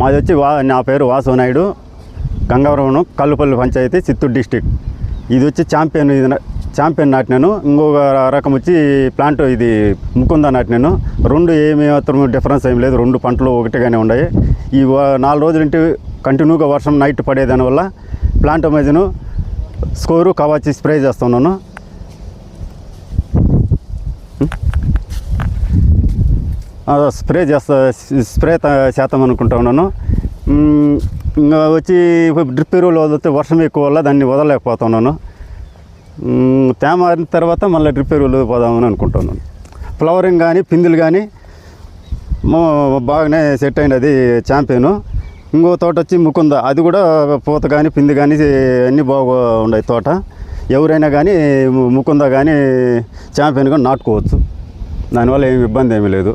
మాది వచ్చి వా నా పేరు వాసు నాయుడు గంగవరం కల్లుపల్లి పంచాయతీ చిత్తూరు డిస్టిక్. ఇది వచ్చి ఛాంపియన్ ఇది ఛాంపియన్ నాటినాను ఇంకొక రకం వచ్చి ప్లాంట్ ఇది ముకుంద నాటినాను రెండు ఏమి మాత్రం డిఫరెన్స్ ఏం లేదు. రెండు పంటలు ఒకటిగానే ఉన్నాయి. ఈ నాలుగు రోజులంటే కంటిన్యూగా వర్షం నైట్ పడేదాని వల్ల ప్లాంట్ మధ్యను స్కోరు కవాచి స్ప్రే చేస్తున్నాను. స్ప్రే చేస్తా స్ప్రే శాతం అనుకుంటా ఉన్నాను. ఇంకా వచ్చి డ్రిప్ ఎరువులు వదిలితే వర్షం ఎక్కువ వల్ల దాన్ని వదలలేకపోతున్నాను. తేమ ఆరిన తర్వాత మళ్ళీ డ్రిప్ ఎరువులు పోదామని అనుకుంటున్నాను ఫ్లవరింగ్ కానీ పిందులు కానీ బాగానే సెట్ అయింది అది ఛాంపియన్. ఇంకో తోట వచ్చి ముకుంద అది కూడా పూత కానీ పిండి కానీ అన్నీ బాగా ఉన్నాయి తోట. ఎవరైనా కానీ ముకుంద కానీ ఛాంపియన్ కానీ నాటుకోవచ్చు. దానివల్ల ఏమి ఇబ్బంది ఏమీ లేదు.